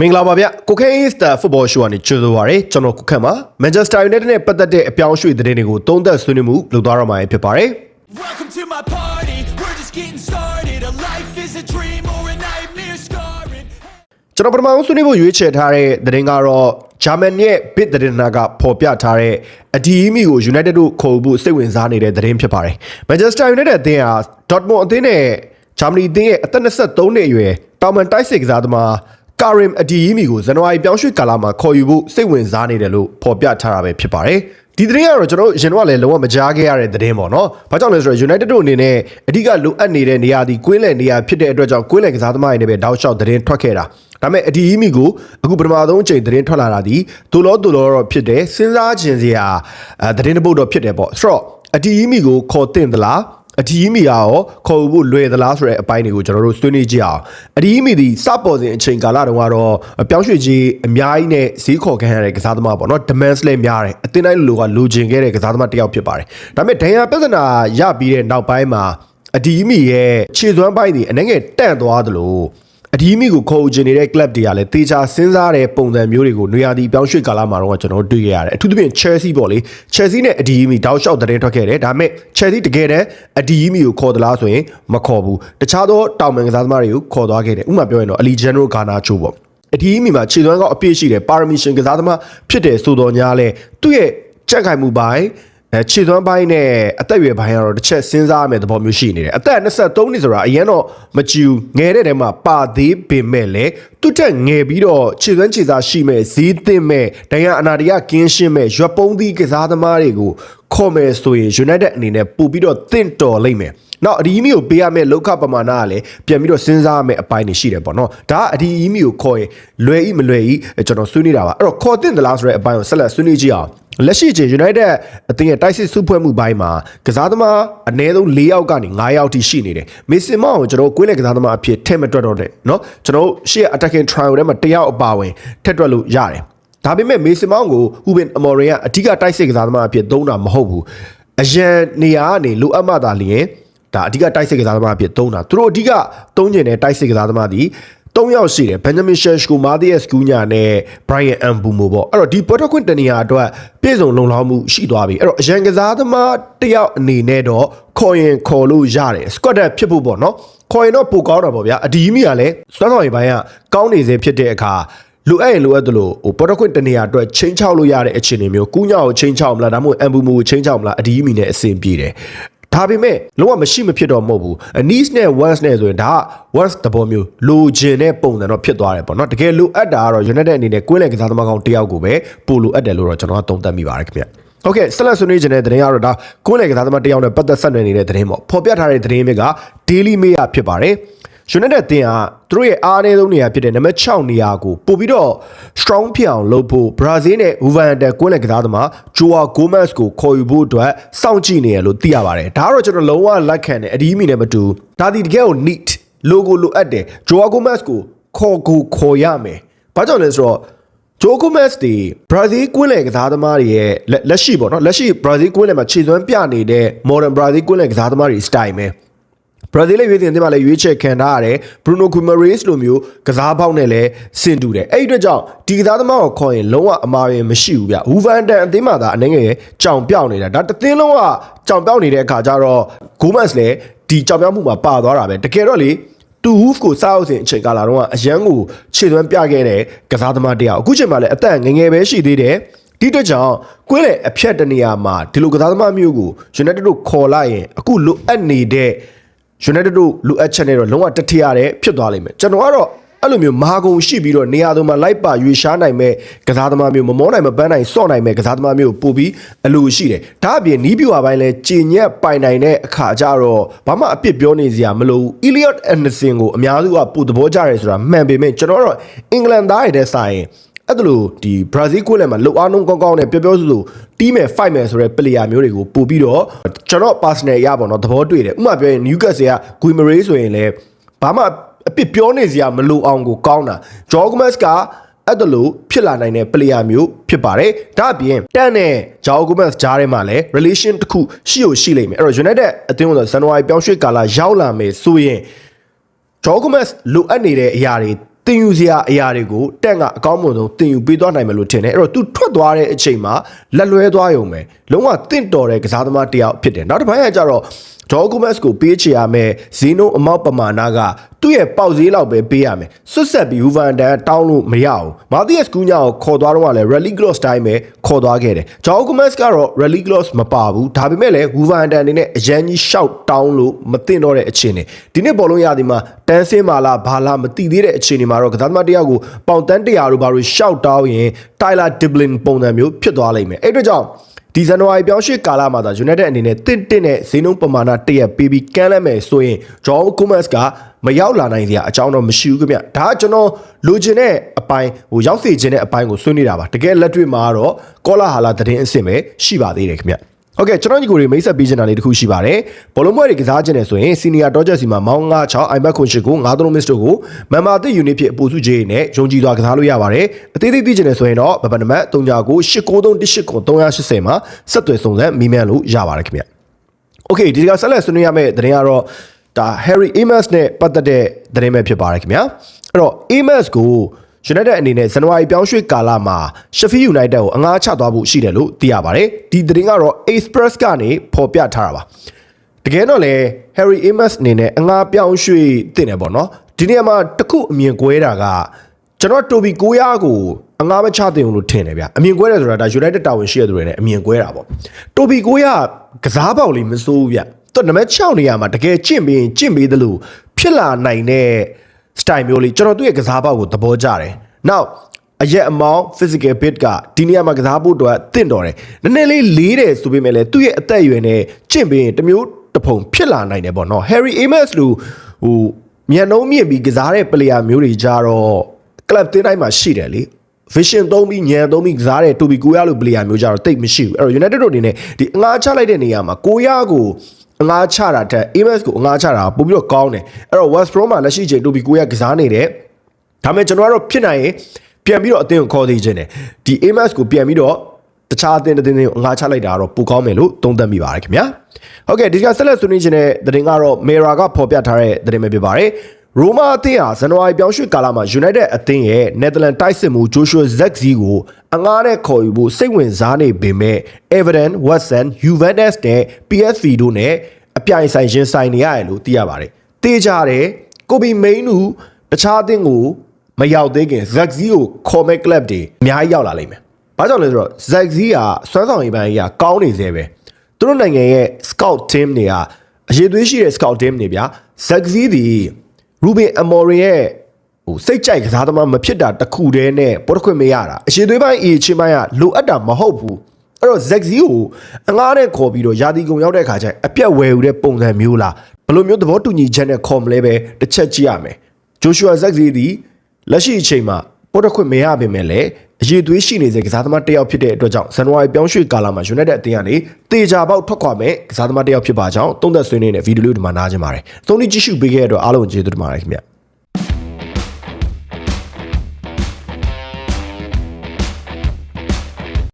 မင်္ဂလာပါဗျကိုခဲအစ်တာဖုတ်ဘောရှိုးကနေကြိုဆိုပါရစေကျွန်တော်ကိုခန့်ပါမန်ချက်စတာယူနိုက်တက်နဲ့ပတ်သက်တဲ့အပြောင်းအရွှေ့သတင်းတွေကိုသုံးသပ်ဆွေးနွေးမှုလုပ်သွားရမှာဖြစ်ပါတယ် Welcome to my party. We're just getting started. A life is a dream or a nightmare scarring. ကျွန်တော်ပထမဆုံးဆွေးနွေးဖို့ရွေးချယ်ထားတဲ့သတင်းကတော့ဂျာမန်ရဲ့ bit သတင်းနာကပေါ်ပြထားတဲ့အဒီအီမီကို United တို့ခေါ်ဖို့စိတ်ဝင်စားနေတဲ့သတင်းဖြစ်ပါတယ်။ Manchester United အသင်းဟာ Dortmund အသင်းနဲ့ဂျာမနီအသင်းရဲ့အသက်23နှစ်အရွယ်တောင်မန်တိုက်စစ်ကစားသမား ကာရင်အဒီယီမီကိုဇန်နဝါရီပြောင်းရွှေ့ကာလမှာခေါ်ယူဖို့စိတ်ဝင်စားနေတယ်လို့ဖော်ပြထားတာပဲဖြစ်ပါတယ်။ဒီသတင်းကတော့ကျွန်တော်တို့ရင်တော့လည်းလုံးဝမကြားခဲ့ရတဲ့သတင်းပေါ့နော်။ဘာကြောင့်လဲဆိုတော့ United တို့အနေနဲ့အဓိကလိုအပ်နေတဲ့နေရာဒီကွင်းလယ်နေရာဖြစ်တဲ့အတွက်ကြောင့်ကွင်းလယ်ကစားသမားတွေနဲ့ပဲတောက်လျှောက်သတင်းထွက်ခဲ့တာ။ဒါပေမဲ့အဒီယီမီကိုအခုပထမဆုံးအချိန်သတင်းထွက်လာတာဒီဒိုလောဒိုလောတော့ဖြစ်တယ်စဉ်းစားခြင်းစရာအဲသတင်းတစ်ပုဒ်တော့ဖြစ်တယ်ပေါ့။ဆိုတော့အဒီယီမီကိုခေါ်တင်သလား အဒီမီယာရောခေါ်ဖို့လွယ်သလားဆိုတဲ့အပိုင်းတွေကိုကျွန်တော်တို့ဆွေးနွေးကြည့်အောင်အဒီမီဒီစပေါ်စဉ်အချိန်ကာလတုန်းကတော့ပြောင်းရွှေ့ကြီးအများကြီးနဲ့ဈေးခေါ်ခံရတဲ့ကစားသမားပေါ့နော် demands လည်းများတယ်အတင်းတိုင်းလူကလိုချင်ခဲ့တဲ့ကစားသမားတစ်ယောက်ဖြစ်ပါတယ်ဒါပေမဲ့ဒဏ်ရာပြဿနာရပြီးတဲ့နောက်ပိုင်းမှာအဒီမီရဲ့ခြေစွမ်းပိုင်းတွေအနှဲငယ်တန့်သွားသလို အဒီမီကိုခေါ်ချင်နေတဲ့ club တွေကလည်းတေချာစဉ်းစားတဲ့ပုံစံမျိုးတွေကိုနွေရာသီပြောင်းရွှေ့ကာလမှာတော့ကျွန်တော်တို့တွေ့ခဲ့ရတယ်အထူးသဖြင့် Chelsea ပေါ့လေ Chelsea နဲ့အဒီမီတောက်လျှောက်သတင်းထွက်ခဲ့တယ်ဒါပေမဲ့ Chelsea တကယ်တမ်းအဒီမီကိုခေါ်သလားဆိုရင်မခေါ်ဘူးတခြားသောတောင်ပန်ကစားသမားတွေကိုခေါ်သွားခဲ့တယ်ဥပမာပြောရင်တော့ Ali General Garnacho ပေါ့အဒီမီမှာခြေသွမ်းကောက်အပြည့်ရှိတယ်ပါရမီရှင်ကစားသမားဖြစ်တယ်ဆိုတော့ညာလဲသူ့ရဲ့ကြက်ခိုင်မှုပိုင်း အဲခြေသွမ်းပိုင်းနဲ့အသက်အရွယ်ပိုင်းကတော့တစ်ချက်စဉ်းစားရမယ့်သဘောမျိုးရှိနေတယ်အသက်23နှစ်ဆိုတာအရင်တော့မကြည့်ဘူးငယ်တဲ့တဲမှာပါသေးပေမဲ့လည်းသူ့တက်ငယ်ပြီးတော့ခြေသွမ်းခြေစားရှိမဲ့ဈေးသင့်မဲ့ဒဏ်ရာအနာတရကင်းရှင်းမဲ့ရွက်ပုံးသီးကစားသမားတွေကိုခေါ်မယ်ဆိုရင် United အနေနဲ့ပို့ပြီးတော့တင့်တော်လိမ့်မယ်နောက်အဒီအီမီကိုပေးရမယ့်လောက်ခပမာဏကလည်းပြန်ပြီးတော့စဉ်းစားရမယ့်အပိုင်းတွေရှိတယ်ပေါ့နော်ဒါကအဒီအီမီကိုခေါ်ရင်လွယ်ဤမလွယ်ဤကျွန်တော်ဆွေးနွေးတာပါအဲ့တော့ခေါ်တင်သလားဆိုတဲ့အပိုင်းကိုဆက်လက်ဆွေးနွေးကြည့်အောင် လက်ရှိချိန် United အသင်းရဲ့တိုက်စစ်စုဖွဲ့မှုပိုင်းမှာကစားသမားအနည်းဆုံး၄ယောက်ကနေ၅ယောက်ထိရှိနေတယ်မေစင်မောင်ကိုကျွန်တော်ကွင်းလယ်ကစားသမားအဖြစ်ထည့်မတွက်တော့တဲ့เนาะကျွန်တော်ရှေ့ attacking trial ထဲမှာတယောက်အပါဝင်ထည့်တွက်လို့ရတယ်ဒါပေမဲ့မေစင်မောင်ကိုဟူဘင်အမော်ရင်ကအဓိကတိုက်စစ်ကစားသမားအဖြစ်သုံးတာမဟုတ်ဘူးအရန်နေရာကနေလိုအပ်မှသာလျင်ဒါအဓိကတိုက်စစ်ကစားသမားအဖြစ်သုံးတာသူတို့အဓိကသုံးကျင်တဲ့တိုက်စစ်ကစားသမားဒီ ၃ယောက်ရှိတယ်ဘန်ဂျမင်ရှက်ရှ်ကိုမာသီယက်စကူညာနဲ့ဘရိုင်ယန်အမ်ဘူမိုပေါ့အဲ့တော့ဒီပေါ်တော့ခွင့်တနေရာအတွက်ပြည့်စုံလုံလောက်မှုရှိသွားပြီအဲ့တော့အရန်ကစားသမားတစ်ယောက်အနေနဲ့တော့ခေါ်ရင်ခေါ်လို့ရတယ်စကွတ်တက်ဖြစ်ဖို့ပေါ့နော်ခေါ်ရင်တော့ပိုကောင်းတာပေါ့ဗျာအဒီမီကလည်းစွမ်းဆောင်ရည်ပိုင်းကကောင်းနေစေဖြစ်တဲ့အခါလိုအပ်ရင်လိုအပ်သလိုဟိုပေါ်တော့ခွင့်တနေရာအတွက်ချင်းချောက်လို့ရတဲ့အခြေအနေမျိုးကူးညောက်ကိုချင်းချောက်မလားဒါမှမဟုတ်အမ်ဘူမိုကိုချင်းချောက်မလားအဒီမီနဲ့အဆင်ပြေတယ် ဒါပေမဲ့လုံးဝမရှိမဖြစ်တော့မဟုတ်ဘူး needs နဲ့ wants နဲ့ဆိုရင်ဒါက wants တဘောမျိုးလိုချင်တဲ့ပုံစံတော့ဖြစ်သွားတယ်ပေါ့နော်တကယ်လိုအပ်တာကတော့ United အနေနဲ့ကွင်းလယ်ကစားသမားကောင်းတယောက်ကိုပဲပိုလိုအပ်တယ်လို့တော့ကျွန်တော်ကသုံးသပ်မိပါတယ်ခင်ဗျဟုတ်ကဲ့ဆက်လက်ဆွေးနွေးခြင်းတဲ့သတင်းကတော့ဒါကွင်းလယ်ကစားသမားတယောက်နဲ့ပတ်သက်ဆက်နွယ်နေတဲ့သတင်းပေါ့ဖော်ပြထားတဲ့သတင်းမြစ်က Daily Mail ဖြစ်ပါတယ် United တင်က သူတို့ရဲ့အားအနည်းဆုံးနေရာဖြစ်တဲ့နံပါတ်6နေရာကိုပို့ပြီးတော့ strong ဖြစ်အောင်လုပ်ဖို့ Brazil နဲ့ Juventus ကွင်းလယ်ကစားသမား Joao Gomez ကိုခေါ်ယူဖို့အတွက်စောင့်ကြည့်နေရလို့သိရပါတယ်ဒါကတော့ကျွန်တော်လုံးဝလက်ခံတယ်အဒီမီနဲ့မတူဒါဒီတကယ်ကို neat logo လိုအပ်တယ် Joao Gomez ကိုခေါ်ကိုခေါ်ရမယ်ဘာကြောင့်လဲဆိုတော့ဂျိုကိုမက်စ်ဒီဘရာဇီးကွင်းလယ်ကစားသမားတွေရဲ့လက်ရှိပေါ့နော်လက်ရှိဘရာဇီးကွင်းလယ်မှာခြေစွမ်းပြနေတဲ့ modern ဘရာဇီးကွင်းလယ်ကစားသမားတွေ style ပဲ ဘရာဇီးလည်းရွေးတင်တင်မှာလည်းရွေးချယ်ခံထားရတယ်ဘရူနိုဂူမာရေးစ်လိုမျိုးကစားပေါက်နဲ့လည်းဆင်တူတယ်အဲ့ဒီအတွက်ကြောင့်ဒီကစားသမားကိုခေါ်ရင်လုံးဝအမာရင်မရှိဘူးဗျဟူဗန်တန်အသင်းမှာသာအနေငယ်ကြောင်ပြောက်နေတာဒါတသင်းလုံးကကြောင်ပြောက်နေတဲ့အခါကျတော့ဂိုမက်စ်လည်းဒီကြောင်ပြောက်မှုမှာပါသွားတာပဲတကယ်တော့လေတူဟူဖ်ကိုစားအောင်စဉ်အချိန်ကာလတော့အရန်ကိုခြေသွမ်းပြခဲ့တဲ့ကစားသမားတယောက်အခုချိန်မှာလည်းအသက်ငယ်ငယ်ပဲရှိသေးတယ်ဒီအတွက်ကြောင့်ကွင်းလေအဖြတ်တနေရာမှာဒီလိုကစားသမားမျိုးကို United တို့ခေါ်လိုက်ရင်အခုလိုအပ်နေတဲ့ United တို့လိုအပ်ချက်နဲ့တော့လုံးဝတထရတဲ့ဖြစ်သွားလိမ့်မယ်ကျွန်တော်ကတော့အဲ့လိုမျိုးမဟာကုံရှိပြီးတော့နေရာသူမှာလိုက်ပါရွေရှားနိုင်မဲ့ကစားသမားမျိုးမမောနိုင်မပန်းနိုင်စော့နိုင်မဲ့ကစားသမားမျိုးပို့ပြီးအလိုရှိတယ်ဒါအပြင်နီးပြူအပိုင်းလဲကြင်ညက်ပိုင်နိုင်တဲ့အခါကျတော့ဘာမှအပြစ်ပြောနေစရာမလိုဘူး Elliot Anderson ကိုအများစုကပို့သဘောကျတယ်ဆိုတာမှန်ပေမဲ့ကျွန်တော်တော့အင်္ဂလန်သားတွေတဲ့ဆိုင် အဲ့ဒါလို့ဒီဘရာဇီးကွင်းလယ်မှာလှုပ်အားလုံးကောင်းကောင်းနဲ့ပြောပြောဆိုဆိုတီးမယ် fight မယ်ဆိုတဲ့ player မျိုးတွေကိုပို့ပြီးတော့ကျွန်တော် personal ရပါတော့သဘောတွေ့တယ်ဥပမာပြောရင် Newcastle က Guimare ဆိုရင်လည်းဘာမှအပြစ်ပြောနေစရာမလိုအောင်ကိုကောင်းတာ Jorgmas ကအဲ့ဒါလို့ဖြစ်လာနိုင်တဲ့ player မျိုးဖြစ်ပါတယ်ဒါအပြင်တန်နဲ့ Jorgmas ကြားထဲမှာလည်း relation တစ်ခုရှိ ው ရှိလိမ့်မယ်အဲ့တော့ United အသင်းကဇန်နဝါရီပြောင်းရွှေ့ကာလရောက်လာမယ်ဆိုရင်ဂျောဂမက်လိုအပ်နေတဲ့အရာတွေတတ င်ယူစရာအရာတွေကိုတက်ကအကောင်းမွန်ဆုံးတင်ယူပေးသွားနိုင်မယ်လို့ထင်တယ်အဲ့တော့ तू ထွက်သွားတဲ့အချိန်မှာလက်လွဲသွားရုံပဲ လုံးဝတင့်တော်တဲ့ကစားသမားတစ်ယောက်ဖြစ်တယ်နောက်တစ်ပိုင်းကကြတော့ဒေါ်ဂိုမက်စ်ကိုပေးချေရမယ်ဇီနိုအမောက်ပမာဏကသူ့ရဲ့ပေါက်ဈေးလောက်ပဲပေးရမယ်ဆွတ်ဆက်ပြီးဟူဗန်တန်တောင်းလို့မရဘူးမာသီယက်စကူညာကိုခေါ်သွားတော့ကလည်း rally gloss တိုင်းပဲခေါ်သွားခဲ့တယ်ဂျော်ဂိုမက်စ်ကတော့ rally gloss မပါဘူးဒါပေမဲ့လည်းဟူဗန်တန်အနေနဲ့အရန်ကြီးရှောက်တောင်းလို့မတင်တော့တဲ့အခြေအနေဒီနေ့ဘောလုံးရသည်မှာတန်းစင်းမာလာဘာလာမတိသေးတဲ့အခြေအနေမှာတော့ကစားသမားတစ်ယောက်ကိုပေါင်တန်း100တို့ဘာလို့ရှောက်တောင်းရင် Tyler Diblin ပုံစံမျိုးဖြစ်သွားလိမ့်မယ်အဲ့အတွက်ကြောင့် ဒီဇန်နဝါရီပြောင်းရွှေ့ကာလမှာသာ United အနေနဲ့တင့်တင့်နဲ့ဈေးနှုန်းပမာဏတရက်ပေးပြီးကမ်းလှမ်းမယ်ဆိုရင် Joao Gomez ကမရောက်လာနိုင်စရာအကြောင်းတော့မရှိဘူးခင်ဗျဒါကကျွန်တော်လိုချင်တဲ့အပိုင်းဟိုရောက်စေချင်တဲ့အပိုင်းကိုဆွေးနွေးတာပါတကယ်လက်တွေ့မှာတော့ကောလာဟာလာသတင်းအစ်စ်ပဲရှိပါသေးတယ်ခင်ဗျ ဟုတ်ကဲ့ကျွန်တော်ညီကိုတွေမိတ်ဆက်ပေးချင်တာလေးတစ်ခုရှိပါတယ်ဘောလုံးပွဲတွေကစားခြင်းတယ်ဆိုရင်စီနီယာတော့ချက်စီမှာမောင်း96 iBet ခွန်ရှိကို93 miss တို့ကိုမန်မာတစ်ယူနစ်ဖြစ်အပူစုဂျေးနဲ့ယုံကြည်စွာကစားလို့ရပါတယ်အသေးသေးသိချင်တယ်ဆိုရင်တော့ဗဗနမတ်39ကို89318380မှာဆက်သွယ်စုံစမ်းမိမြန်လို့ရပါတယ်ခင်ဗျ โอเคဒီကဆက်လက်ဆွေးနွေးရမယ့်သတင်းကတော့ဒါ Harry Amos နဲ့ပတ်သက်တဲ့သတင်းပဲဖြစ်ပါတယ်ခင်ဗျာအဲ့တော့ Amos ကို United အနေနဲ့ဇန်နဝါရီပြောင်းရွှေ့ကာလမှာ Sheffield United ကိုအငှားချသွားဖို့ရှိတယ်လို့သိရပါတယ်ဒီသတင်းကတော့ Express ကနေဖော်ပြထားတာပါတကယ်တော့လေ Harry Amos အနေနဲ့အငှားပြောင်းရွှေ့တင်တယ်ပေါ့နော်ဒီနေရာမှာတစ်ခုအမြင်ကွဲတာကကျွန်တော်တိုဘီကိုရကိုအငှားမချတင်ဘူးလို့ထင်တယ်ဗျအမြင်ကွဲတယ်ဆိုတာဒါ United တာဝန်ရှိရသူတွေနဲ့အမြင်ကွဲတာပေါ့တိုဘီကိုရကစားပေါက်လေးမစိုးဘူးဗျသူနံပါတ်6နေရာမှာတကယ်ကျင့်ပြီးရင်ကျင့်ပြီးသလိုဖြစ်လာနိုင်တဲ့ style မျိုးလေးကျွန်တော်သူ့ရဲ့ကစားပေါက်ကိုသဘောကျတယ်။ Now အရက်အမောင်း physical bit ကဒီနေရာမှာကစားဖို့အတွက်တင့်တော်တယ်။နည်းနည်းလေးလေးတယ်ဆိုပေမဲ့လည်းသူ့ရဲ့အသက်အရွယ်နဲ့ကျင့်ပြီးရင်တစ်မျိုးတစ်ဖုံဖြစ်လာနိုင်တယ်ပေါ့နော်။ Harry Amos လိုဟိုမြန်နှုံးမြင့်ပြီးကစားတဲ့ player မျိုးတွေကြတော့ club တင်းတိုင်းမှာရှိတယ်လေ။ vision သုံးပြီးညံသုံးပြီးကစားတဲ့တူဘီကိုရလို player မျိုးကြတော့တိတ်မရှိဘူး။အဲ့တော့ United တို့အနေနဲ့ဒီအငှားချလိုက်တဲ့နေရာမှာကိုရကို အငှားချတာတက် Amos ကိုအငှားချတာပို့ပြီးတော့ကောင်းတယ်။အဲ့တော့ West Brom မှာလက်ရှိချိန်တူဘီကိုရကစားနေတဲ့ဒါပေမဲ့ကျွန်တော်ကတော့ဖြစ်နိုင်ရင်ပြန်ပြီးတော့အသင်းကိုခေါ်သေးခြင်းတယ်ဒီ Amos ကိုပြန်ပြီးတော့တခြားအသင်းတစ်သင်းတွေကိုအငှားချလိုက်တာကတော့ပိုကောင်းမယ်လို့သုံးသပ်မိပါတယ်ခင်ဗျာဟုတ်ကဲ့ဒီကဆက်လက်ဆွေးနွေးခြင်းတဲ့သတင်းကတော့ Mera ကဖော်ပြထားတဲ့သတင်းပဲဖြစ်ပါတယ် ရိုမာအသင်းဟာဇန်နဝါရီပြောင်းရွှေ့ကာလမှာ United အသင်းရဲ့ Netherlands တိုက်စစ်မှု Joshua Zirkzee ကိုအငှားနဲ့ခေါ်ယူဖို့စိတ်ဝင်စားနေပေမဲ့ Everton, Watson, Juventus နဲ့ PSV တို့နဲ့အပြိုင်ဆိုင်ရင်ဆိုင်နေရတယ်လို့သိရပါတယ်။တေးကြတယ်ကိုဘီမိန်နူတခြားအသင်းကိုမရောက်သေးခင်ဇက်ဇီကိုခေါ်မဲ့ club တွေအများကြီးရောက်လာလိမ့်မယ်။ဘာကြောင့်လဲဆိုတော့ဇက်ဇီကစွမ်းဆောင်ရည်ပိုင်းကြီးကကောင်းနေသေးပဲ။သူတို့နိုင်ငံရဲ့ scout team တွေကအရေးသွေးရှိတဲ့ scout team တွေဗျာ။ဇက်ဇီဒီ ရူဘင်အမော်ရီရဲ့ဟိုစိတ်ကြိုက်ကစားသမားမဖြစ်တာတခုတည်းနဲ့ပေါ်တစ်ခွင့်မရတာအရေးသွေးပိုင်းအေးချင်းပိုင်းကလိုအပ်တာမဟုတ်ဘူး။အဲ့တော့ဇက်ဇီကိုအငားနဲ့ခေါ်ပြီးတော့ယာတီကုံရောက်တဲ့ခါကျရင်အပြက်ဝယ်ယူတဲ့ပုံစံမျိုးလားဘယ်လိုမျိုးသဘောတူညီချက်နဲ့ခေါ်မလဲပဲတစ်ချက်ကြည့်ရမယ်ဂျိုရှူအာဇက်ဇီဒီလက်ရှိအချိန်မှာပေါ်တစ်ခွင့်မရပါပဲလေ အရေးသွေးရှိနေတဲ့ကစားသမားတစ်ယောက်ဖြစ်တဲ့အတွက်ကြောင့်ဇန်နဝါရီပြောင်းရွှေ့ကာလမှာ United အသင်းကနေတေချာပေါက်ထွက်ခွာမဲ့ကစားသမားတစ်ယောက်ဖြစ်ပါကြောင်းသုံးသက်ဆွေးနွေးနေတဲ့ဗီဒီယိုလေးဒီမှာနားကြပါတယ်။သုံးနည်းကြည့်ရှုပေးခဲ့တဲ့အတွက်အားလုံးကျေးဇူးတင်ပါတယ်ခင်ဗျ။